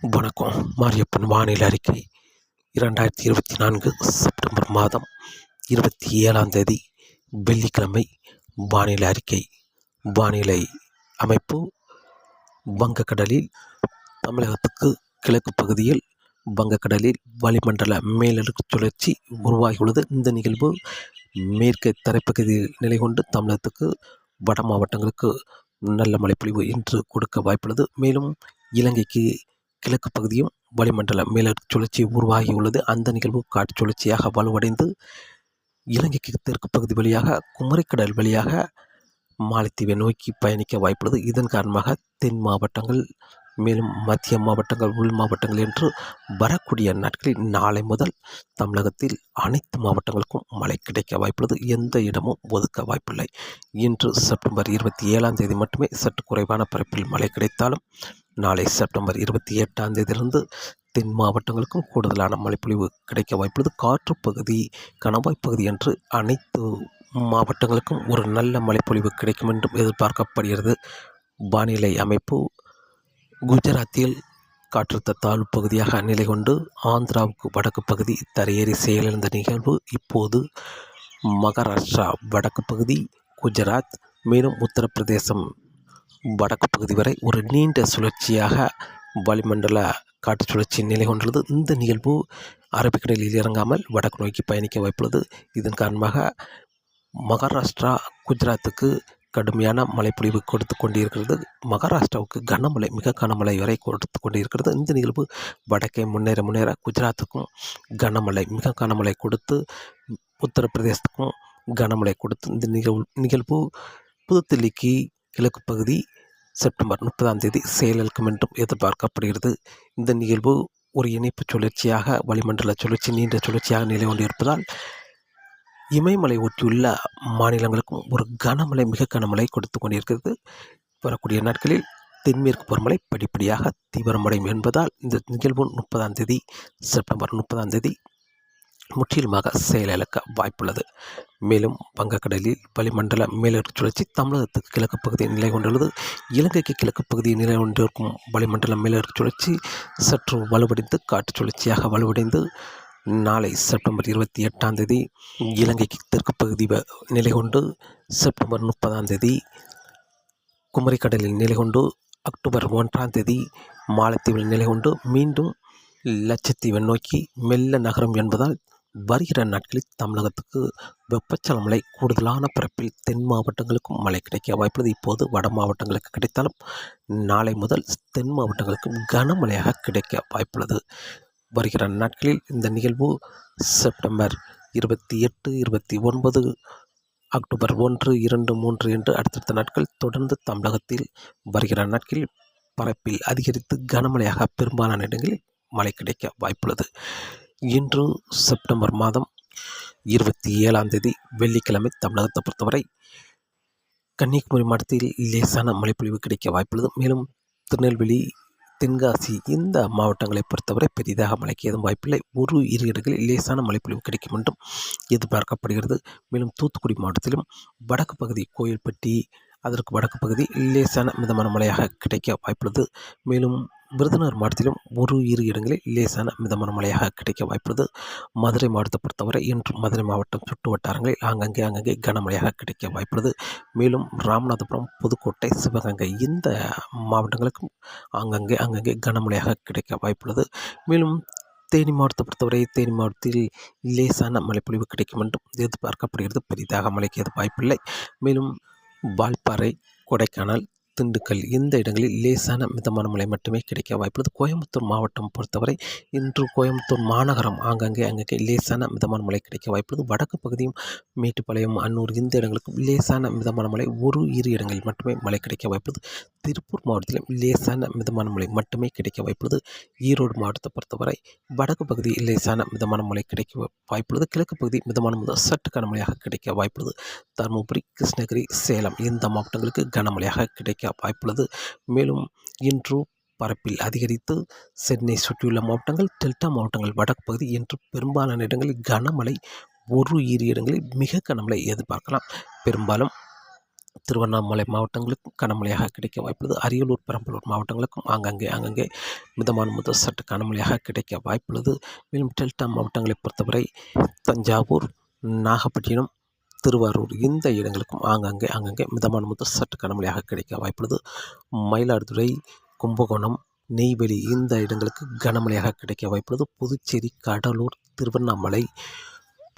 வணக்கம். மாரியப்பன் வானிலை அறிக்கை. இரண்டாயிரத்தி இருபத்தி நான்கு செப்டம்பர் மாதம் இருபத்தி ஏழாம் தேதி வெள்ளிக்கிழமை வானிலை அறிக்கை. வானிலை அமைப்பு வங்கக்கடலில் தமிழகத்துக்கு கிழக்கு பகுதியில் வங்கக்கடலில் வளிமண்டல மேலடுக்கு சுழற்சி உருவாகியுள்ளது. இந்த நிகழ்வு மேற்கு தரைப்பகுதியில் நிலை கொண்டு தமிழகத்துக்கு வட மாவட்டங்களுக்கு நல்ல மழைப்பொழிவு இன்று கொடுக்க வாய்ப்புள்ளது. மேலும் இலங்கைக்கு கிழக்கு பகுதியும் வளிமண்டல மேலடுக்கு சுழற்சி உருவாகியுள்ளது. அந்த நிகழ்வு காற்று சுழற்சியாக வலுவடைந்து இலங்கைக்கு தெற்கு பகுதி வழியாக குமரிக்கடல் வழியாக மாலைத்தீவை நோக்கி பயணிக்க வாய்ப்புள்ளது. இதன் காரணமாக தென் மாவட்டங்கள் மேலும் மத்திய மாவட்டங்கள் உள் மாவட்டங்கள் என்று வரக்கூடிய நாட்களில் நாளை முதல் தமிழகத்தில் அனைத்து மாவட்டங்களுக்கும் மழை கிடைக்க வாய்ப்புள்ளது. எந்த இடமும் ஒதுக்க வாய்ப்பில்லை. இன்று செப்டம்பர் இருபத்தி ஏழாம் தேதி மட்டுமே சற்று குறைவான பரப்பில் மழை கிடைத்தாலும் நாளை செப்டம்பர் இருபத்தி எட்டாம் தேதியிலிருந்து தென் மாவட்டங்களுக்கும் கூடுதலான மழைப்பொழிவு கிடைக்க வாய்ப்புள்ளது. காற்று பகுதி கணவாய் பகுதி என்று அனைத்து மாவட்டங்களுக்கும் ஒரு நல்ல மழைப்பொழிவு கிடைக்கும் என்றும் எதிர்பார்க்கப்படுகிறது. வானிலை அமைப்பு குஜராத்தில் காற்றழுத்த தாழ்வு பகுதியாக நிலை கொண்டு ஆந்திராவுக்கு வடக்கு பகுதி தரையேறி செயலிழந்த நிகழ்வு இப்போது மகாராஷ்டிரா வடக்கு பகுதி குஜராத் மேலும் உத்தரப்பிரதேசம் வடக்கு பகுதி வரை ஒரு நீண்ட சுழற்சியாக வளிமண்டல காற்று சுழற்சி நிலை கொண்டுள்ளது. இந்த நிகழ்வு அரபிக்கடலில் இறங்காமல் வடக்கு நோக்கி பயணிக்க வாய்ப்புள்ளது. இதன் காரணமாக மகாராஷ்டிரா குஜராத்துக்கு கடுமையான மழைப்பொழிவு கொடுத்து கொண்டிருக்கிறது. மகாராஷ்டிராவுக்கு கனமழை மிக கனமழை வரை கொடுத்து கொண்டிருக்கிறது. இந்த நிகழ்வு வடக்கே முன்னேற முன்னேற குஜராத்துக்கும் கனமழை மிக கனமழை கொடுத்து உத்தரப்பிரதேசத்துக்கும் கனமழை கொடுத்து இந்த நிகழ்வு நிகழ்வு புதுதில்லிக்கு கிழக்கு பகுதி செப்டம்பர் முப்பதாம் தேதி செயலிழக்கும் என்றும் எதிர்பார்க்கப்படுகிறது. இந்த நிகழ்வு ஒரு இணைப்பு சுழற்சியாக வளிமண்டல சுழற்சி நீண்ட சுழற்சியாக நிலை கொண்டிருப்பதால் இமயமலை ஒட்டியுள்ள மாநிலங்களுக்கும் ஒரு கனமழை மிக கனமழை கொடுத்து கொண்டிருக்கிறது. வரக்கூடிய நாட்களில் தென்மேற்கு பருவமழை படிப்படியாக தீவிரமடையும் என்பதால் இந்த நிகழ்வு முப்பதாம் தேதி செப்டம்பர் முப்பதாம் தேதி முற்றிலுமாக செயலிழக்க வாய்ப்புள்ளது. மேலும் வங்கக்கடலில் வளிமண்டல மேலடுக்கு சுழற்சி தமிழகத்துக்கு கிழக்கு பகுதியில் நிலை கொண்டுள்ளது இலங்கைக்கு கிழக்கு பகுதியில் நிலை கொண்டிருக்கும் வளிமண்டல மேலடுக்கு சுழற்சி சற்று வலுவடைந்து காற்று சுழற்சியாக வலுவடைந்து நாளை செப்டம்பர் இருபத்தி எட்டாம் தேதி இலங்கைக்கு தெற்கு பகுதி நிலை கொண்டு செப்டம்பர் முப்பதாம் தேதி குமரிக்கடலில் நிலை கொண்டு அக்டோபர் ஒன்றாம் தேதி மாலத்தீவில் நிலை கொண்டு மீண்டும் லட்சத்தீவை நோக்கி மெல்ல நகரம் என்பதால் வருகிற நாட்களில் தமிழகத்துக்கு வெப்பச்சல மழை கூடுதலான பரப்பில் தென் மாவட்டங்களுக்கும் மழை கிடைக்க வாய்ப்புள்ளது. இப்போது வட மாவட்டங்களுக்கு கிடைத்தாலும் நாளை முதல் தென் மாவட்டங்களுக்கும் கனமழையாக கிடைக்க வாய்ப்புள்ளது. வருகிற நாட்களில் இந்த நிகழ்வு செப்டம்பர் இருபத்தி எட்டு இருபத்தி ஒன்பது அக்டோபர் ஒன்று இரண்டு மூன்று என்று அடுத்தடுத்த நாட்கள் தொடர்ந்து தமிழகத்தில் வருகிற நாட்களில் பரப்பில் அதிகரித்து கனமழையாக பெரும்பாலான இடங்களில் மழை கிடைக்க வாய்ப்புள்ளது. இன்று செப்டம்பர் மாதம் இருபத்தி ஏழாம் தேதி வெள்ளிக்கிழமை தமிழகத்தை பொறுத்தவரை கன்னியாகுமரி மாவட்டத்தில் லேசான மழைப்பொழிவு கிடைக்க வாய்ப்புள்ளது. மேலும் திருநெல்வேலி தென்காசி இந்த மாவட்டங்களை பொறுத்தவரை பெரிதாக மழைக்கு ஏதும் வாய்ப்பில்லை. ஒரு இரு இடங்களில் லேசான மழைப்பொழிவு கிடைக்கும் என்றும் எதிர்பார்க்கப்படுகிறது. மேலும் தூத்துக்குடி மாவட்டத்திலும் வடக்கு பகுதி கோயில்பட்டி அதற்கு வடக்கு பகுதி லேசான மிதமான மழையாக கிடைக்க வாய்ப்புள்ளது. மேலும் விருதுநகர் மாவட்டத்திலும் ஒரு இரு இடங்களில் லேசான மிதமான மழையாக கிடைக்க வாய்ப்புள்ளது. மதுரை மாவட்டத்தை பொறுத்தவரை இன்று மதுரை மாவட்டம் சுற்று வட்டாரங்களில் ஆங்கங்கே அங்கங்கே கனமழையாக கிடைக்க வாய்ப்புள்ளது. மேலும் ராமநாதபுரம் புதுக்கோட்டை சிவகங்கை இந்த மாவட்டங்களுக்கும் ஆங்கங்கே அங்கங்கே கனமழையாக கிடைக்க வாய்ப்புள்ளது. மேலும் தேனி மாவட்டத்தை பொறுத்தவரை தேனி மாவட்டத்தில் லேசான மழைப்பொழிவு கிடைக்கும் என்றும் எதிர்பார்க்கப்படுகிறது. பெரிதாக மழைக்கு எது வாய்ப்பில்லை. மேலும் வால்பாறை கொடைக்கானல் திண்டுக்கல் இந்த இடங்களில் லேசான மிதமான மழை மட்டுமே கிடைக்க வாய்ப்புள்ளது. கோயம்புத்தூர் மாவட்டம் பொறுத்தவரை இன்று கோயம்புத்தூர் மாநகரம் ஆங்காங்கே அங்கங்கே லேசான மிதமான மழை கிடைக்க வாய்ப்புள்ளது. வடக்கு பகுதியும் மேட்டுப்பாளையம் அன்னூர் இந்த இடங்களுக்கும் லேசான மிதமான மழை ஒரு இரு இடங்களில் மட்டுமே மழை கிடைக்க வாய்ப்புள்ளது. திருப்பூர் மாவட்டத்திலும் லேசான மிதமான மழை மட்டுமே கிடைக்க வாய்ப்புள்ளது. ஈரோடு மாவட்டத்தை பொறுத்தவரை வடக்கு பகுதி லேசான மிதமான மழை கிடைக்க வாய்ப்புள்ளது. கிழக்கு பகுதி மிதமான முதல் சற்று கனமழையாக கிடைக்க வாய்ப்புள்ளது. தருமபுரி கிருஷ்ணகிரி சேலம் இந்த மாவட்டங்களுக்கு கனமழையாக கிடைக்க வாய்ப்புள்ளது. மேலும் இன்று பரப்பில் அதிகரித்து சென்னை சுற்றியுள்ள மாவட்டங்கள் டெல்டா மாவட்டங்கள் வடக்கு பகுதி என்று பெரும்பாலான இடங்களில் கனமழை ஒரு இரு இடங்களில் மிக கனமழை எதிர்பார்க்கலாம். பெரும்பாலும் திருவண்ணாமலை மாவட்டங்களுக்கும் கனமழையாக கிடைக்க வாய்ப்புள்ளது. அரியலூர் பெரம்பலூர் மாவட்டங்களுக்கும் ஆங்காங்கே ஆங்காங்கே மிதமான முதல் சற்று கனமழையாக கிடைக்க வாய்ப்புள்ளது. மேலும் டெல்டா மாவட்டங்களை பொறுத்தவரை தஞ்சாவூர் நாகப்பட்டினம் திருவாரூர் இந்த இடங்களுக்கும் ஆங்காங்கே ஆங்காங்கே மிதமான முதல் சற்று கனமழையாக கிடைக்க வாய்ப்புள்ளது. மயிலாடுதுறை கும்பகோணம் நெய்வேலி இந்த இடங்களுக்கு கனமழையாக கிடைக்க வாய்ப்புள்ளது. புதுச்சேரி கடலூர் திருவண்ணாமலை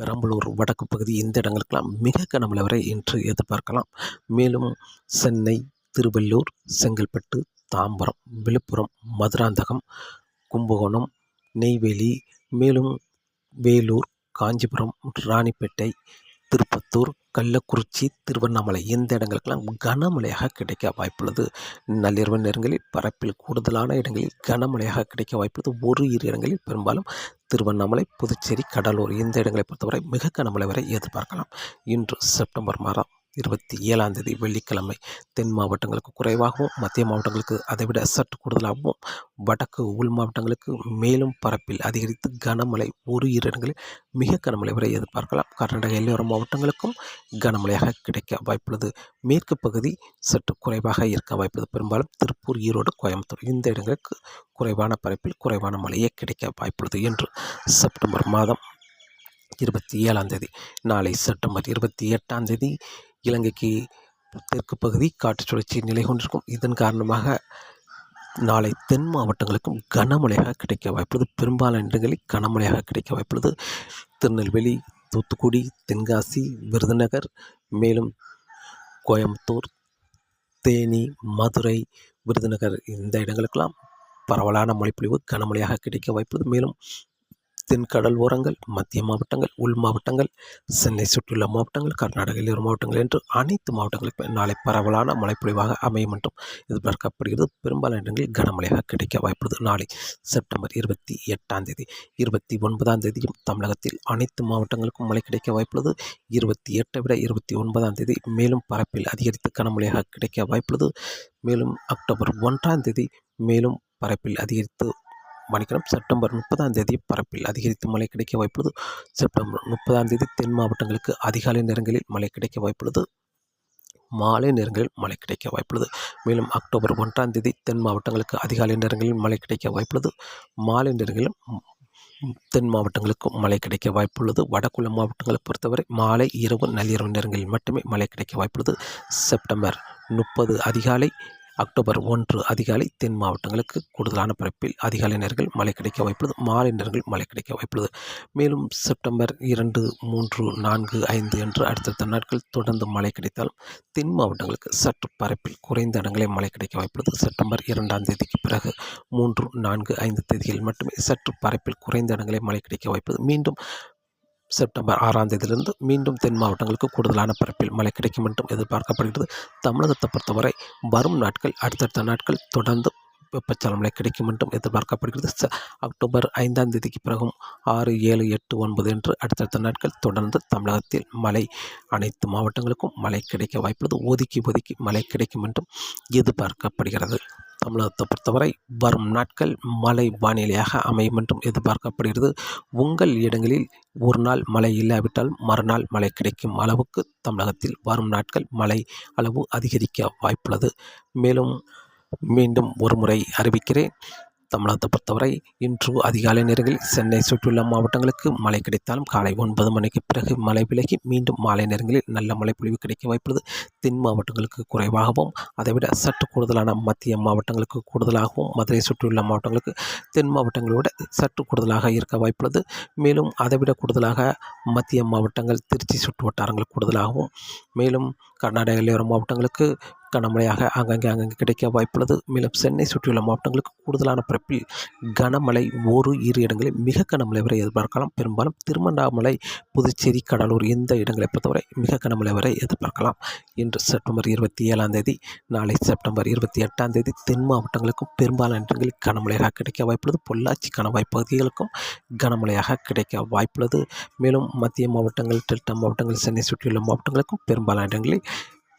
பெரம்பலூர் வடக்கு பகுதி இந்த இடங்களுக்கெல்லாம் மிக கனமழை வரை இன்று எதிர்பார்க்கலாம். மேலும் சென்னை திருவள்ளூர் செங்கல்பட்டு தாம்பரம் விழுப்புரம் மதுராந்தகம் கும்பகோணம் நெய்வேலி மேலும் வேலூர் காஞ்சிபுரம் ராணிப்பேட்டை திருப்பத்தூர் கள்ளக்குறிச்சி திருவண்ணாமலை இந்த இடங்களுக்கெல்லாம் கனமழையாக கிடைக்க வாய்ப்புள்ளது. நள்ளிரவு நேரங்களில் பரப்பில் கூடுதலான இடங்களில் கனமழையாக கிடைக்க வாய்ப்புள்ளது. ஒரு இரு இடங்களில் பெரும்பாலும் திருவண்ணாமலை புதுச்சேரி கடலூர் இந்த இடங்களை பொறுத்தவரை மிக கனமழை வரை எதிர்பார்க்கலாம். இன்று செப்டம்பர் மாதம் இருபத்தி ஏழாம் தேதி வெள்ளிக்கிழமை தென் மாவட்டங்களுக்கு குறைவாகவும் மத்திய மாவட்டங்களுக்கு அதைவிட சற்று கூடுதலாகவும் வடக்கு உள் மாவட்டங்களுக்கு மேலும் பரப்பில் அதிகரித்து கனமழை ஒரு இரு இடங்களில் மிக கனமழை வரை எதிர்பார்க்கலாம். கர்நாடக எல்லையோர மாவட்டங்களுக்கும் கனமழையாக கிடைக்க வாய்ப்புள்ளது. மேற்கு பகுதி சற்று குறைவாக இருக்க வாய்ப்புள்ளது. பெரும்பாலும் திருப்பூர் ஈரோடு கோயம்புத்தூர் இந்த இடங்களுக்கு குறைவான பரப்பில் குறைவான மழையே கிடைக்க வாய்ப்புள்ளது என்று செப்டம்பர் மாதம் இருபத்தி ஏழாம் தேதி நாளை செப்டம்பர் இருபத்தி எட்டாம் தேதி இலங்கைக்கு தெற்கு பகுதி காற்று சுழற்சி நிலை கொண்டிருக்கும். இதன் காரணமாக நாளை தென் மாவட்டங்களுக்கும் கனமழையாக கிடைக்க வாய்ப்புள்ளது. பெரும்பாலான இடங்களில் கனமழையாக கிடைக்க வாய்ப்புள்ளது. திருநெல்வேலி தூத்துக்குடி தென்காசி விருதுநகர் மேலும் கோயம்புத்தூர் தேனி மதுரை விருதுநகர் இந்த இடங்களுக்கெல்லாம் பரவலான மழைப்பொழிவு கனமழையாக கிடைக்க வாய்ப்புள்ளது. மேலும் தென்கடல் ஓரங்கள் மத்திய மாவட்டங்கள் உள் மாவட்டங்கள் சென்னை சுற்றியுள்ள மாவட்டங்கள் கர்நாடக எல்லையோர மாவட்டங்கள் என்று அனைத்து மாவட்டங்களுக்கும் நாளை பரவலான மழைப்பொழிவாக அமையும் என்றும் எதிர்பார்க்கப்படுகிறது. பெரும்பாலான இடங்களில் கனமழையாக கிடைக்க வாய்ப்புள்ளது. நாளை செப்டம்பர் இருபத்தி எட்டாம் தேதி இருபத்தி ஒன்பதாம் தேதியும் தமிழகத்தில் அனைத்து மாவட்டங்களுக்கும் மழை கிடைக்க வாய்ப்புள்ளது. இருபத்தி எட்டை விட இருபத்தி ஒன்பதாம் தேதி மேலும் பரப்பில் அதிகரித்து கனமழையாக கிடைக்க வாய்ப்புள்ளது. மேலும் அக்டோபர் ஒன்றாம் தேதி மேலும் பரப்பில் அதிகரித்து மன்னிக்கணும். செப்டம்பர் முப்பதாம் தேதி பரப்பில் அதிகரித்து மழை கிடைக்க வாய்ப்புள்ளது. செப்டம்பர் முப்பதாம் தேதி தென் மாவட்டங்களுக்கு அதிகாலை நேரங்களில் மழை கிடைக்க வாய்ப்புள்ளது. மாலை நேரங்களில் மழை கிடைக்க வாய்ப்புள்ளது. மேலும் அக்டோபர் ஒன்றாம் தேதி தென் மாவட்டங்களுக்கு அதிகாலை நேரங்களில் மழை கிடைக்க வாய்ப்புள்ளது. மாலை நேரங்களிலும் தென் மாவட்டங்களுக்கும் மழை கிடைக்க வாய்ப்புள்ளது. வடக்குள்ள மாவட்டங்களை பொறுத்தவரை மாலை இரவு நள்ளிரவு நேரங்களில் மட்டுமே மழை கிடைக்க வாய்ப்புள்ளது. செப்டம்பர் முப்பது அதிகாலை அக்டோபர் ஒன்று அதிகாலை தென் மாவட்டங்களுக்கு கூடுதலான பரப்பில் அதிகாலை நேரங்கள் மழை கிடைக்க வாய்ப்புள்ளது. மாலை நேரங்கள் மழை கிடைக்க வாய்ப்புள்ளது. மேலும் செப்டம்பர் இரண்டு மூன்று நான்கு ஐந்து என்று அடுத்தடுத்த நாட்கள் தொடர்ந்து மழை கிடைத்தாலும் தென் மாவட்டங்களுக்கு சற்று பரப்பில் குறைந்த இடங்களே மழை கிடைக்க வாய்ப்புள்ளது. செப்டம்பர் இரண்டாம் தேதிக்கு பிறகு மூன்று நான்கு ஐந்து தேதிகளில் மட்டுமே சற்று பரப்பில் குறைந்த இடங்களே மழை கிடைக்க வாய்ப்புள்ளது. மீண்டும் செப்டம்பர் ஆறாம் தேதியிலிருந்து மீண்டும் தென் மாவட்டங்களுக்கு கூடுதலான பரப்பில் மழை கிடைக்கும் என்றும் எதிர்பார்க்கப்படுகிறது. தமிழகத்தை பொறுத்தவரை வரும் நாட்கள் அடுத்தடுத்த நாட்கள் தொடர்ந்து வெப்பச்சலம் மழை கிடைக்கும் என்றும் எதிர்பார்க்கப்படுகிறது. ச அக்டோபர் ஐந்தாம் தேதிக்கு பிறகும் ஆறு ஏழு எட்டு ஒன்பது என்று அடுத்தடுத்த நாட்கள் தொடர்ந்து தமிழகத்தில் மழை அனைத்து மாவட்டங்களுக்கும் மழை கிடைக்க வாய்ப்புள்ளது. ஒதுக்கி ஒதுக்கி மழை கிடைக்கும் என்றும் எதிர்பார்க்கப்படுகிறது. தமிழகத்தை பொறுத்தவரை வரும் நாட்கள் மழை வானிலையாக அமையும் என்றும் எதிர்பார்க்கப்படுகிறது. உங்கள் இடங்களில் ஒரு நாள் மழை இல்லாவிட்டால் மறுநாள் மழை கிடைக்கும் அளவுக்கு தமிழகத்தில் வரும் நாட்கள் மழை அளவு அதிகரிக்க வாய்ப்புள்ளது. மேலும் மீண்டும் ஒரு முறை அறிவிக்கிறேன். தமிழகத்தை பொறுத்தவரை இன்று அதிகாலை நேரங்களில் சென்னை சுற்றியுள்ள மாவட்டங்களுக்கு மழை கிடைத்தாலும் காலை ஒன்பது மணிக்கு பிறகு மழை விலகி மீண்டும் மாலை நேரங்களில் நல்ல மழை பொழிவு கிடைக்க வாய்ப்புள்ளது. தென் மாவட்டங்களுக்கு குறைவாகவும் அதைவிட சற்று கூடுதலான மத்திய மாவட்டங்களுக்கு கூடுதலாகவும் மதுரை சுற்றியுள்ள மாவட்டங்களுக்கு தென் மாவட்டங்களை விட சற்று கூடுதலாக இருக்க வாய்ப்புள்ளது. மேலும் அதைவிட கூடுதலாக மத்திய மாவட்டங்கள் திருச்சி சுற்று வட்டாரங்கள் கூடுதலாகவும் மேலும் கர்நாடக எல்லையோர மாவட்டங்களுக்கு கனமழையாக அங்கங்கே அங்கங்கே கிடைக்க வாய்ப்புள்ளது. மேலும் சென்னை சுற்றியுள்ள மாவட்டங்களுக்கு கூடுதலான பரப்பில் கனமழை ஒரு இரு இடங்களில் மிக கனமழை வரை எதிர்பார்க்கலாம். பெரும்பாலும் திருவண்ணாமலை புதுச்சேரி கடலூர் இந்த இடங்களை பொறுத்தவரை மிக கனமழை வரை எதிர்பார்க்கலாம். இன்று செப்டம்பர் இருபத்தி ஏழாம் தேதி நாளை செப்டம்பர் இருபத்தி எட்டாம் தேதி தென் மாவட்டங்களுக்கும் பெரும்பாலான இடங்களில் கனமழையாக கிடைக்க வாய்ப்புள்ளது. பொள்ளாச்சி கணவாய் பகுதிகளுக்கும் கனமழையாக கிடைக்க வாய்ப்புள்ளது. மேலும் மத்திய மாவட்டங்கள் டெல்டா மாவட்டங்கள் சென்னை சுற்றியுள்ள மாவட்டங்களுக்கும் பெரும்பாலான இடங்களில்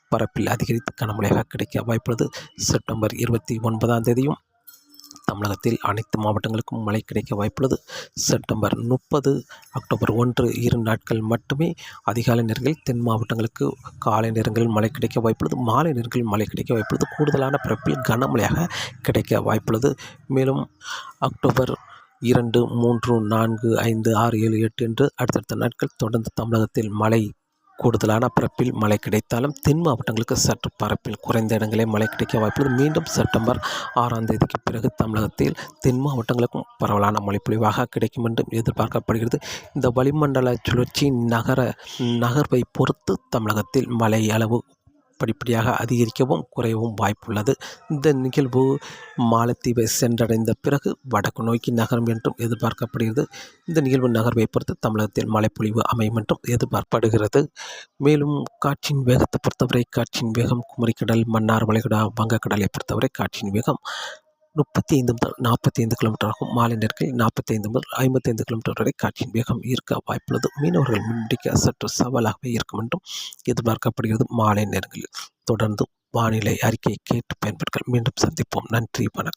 பரப்பில் அதிகரித்து கனமழையாக கிடைக்க வாய்ப்புள்ளது. செப்டம்பர் இருபத்தி ஒன்பதாம் தேதியும் தமிழகத்தில் அனைத்து மாவட்டங்களுக்கும் மழை கிடைக்க வாய்ப்புள்ளது. செப்டம்பர் முப்பது அக்டோபர் ஒன்று இரு நாட்கள் மட்டுமே அதிகாலை நேரங்களில் தென் மாவட்டங்களுக்கு காலை நேரங்களில் மழை கிடைக்க வாய்ப்புள்ளது. மாலை நேரங்களில் மழை கிடைக்க வாய்ப்புள்ளது. கூடுதலான பிறப்பில் கனமழையாக கிடைக்க வாய்ப்புள்ளது. மேலும் அக்டோபர் இரண்டு மூன்று நான்கு ஐந்து ஆறு ஏழு எட்டு என்று அடுத்தடுத்த நாட்கள் தொடர்ந்து தமிழகத்தில் மழை கூடுதலான பரப்பில் மழை கிடைத்தாலும் தென் மாவட்டங்களுக்கு சற்று பரப்பில் குறைந்த இடங்களே மழை கிடைக்க வாய்ப்புள்ளது. மீண்டும் செப்டம்பர் ஆறாம் தேதிக்கு பிறகு தமிழகத்தில் தென் மாவட்டங்களுக்கும் பரவலான மழைப்பொழிவாக கிடைக்கும் என்றும் எதிர்பார்க்கப்படுகிறது. இந்த வளிமண்டல சுழற்சி நகர நகர்வை பொறுத்து தமிழகத்தில் மழை அளவு படிப்படியாக அதிகரிக்கவும் குறையவும் வாய்ப்புள்ளது. இந்த நிகழ்வு மாலத்தீவை சென்றடைந்த பிறகு வடக்கு நோக்கி நகரும் என்றும் எதிர்பார்க்கப்படுகிறது. இந்த நிகழ்வு நகர்வை பொறுத்து தமிழகத்தில் மழைப்பொழிவு அமையும் என்றும் எதிர்பார்க்கப்படுகிறது. மேலும் காற்றின் வேகத்தை பொறுத்தவரை காற்றின் வேகம் குமரிக்கடல் மன்னார் வளைகுடா வங்கக்கடலை பொறுத்தவரை காற்றின் வேகம் முப்பத்தி ஐந்து முதல் நாற்பத்தி ஐந்து கிலோமீட்டர் ஆகும் மாலை நேரத்தில் நாற்பத்தி ஐந்து முதல் ஐம்பத்தி ஐந்து கிலோமீட்டர் வரை காற்றின் வேகம் இருக்க வாய்ப்புள்ளது. மீனவர்கள் மீன்பிடிக்க சற்று சவாலாகவே இருக்கும் என்றும் எதிர்பார்க்கப்படுகிறது மாலை நேரங்களில் தொடர்ந்து வானிலை அறிக்கையை கேட்டு பயன்பெறுங்கள். மீண்டும் சந்திப்போம். நன்றி. வணக்கம்.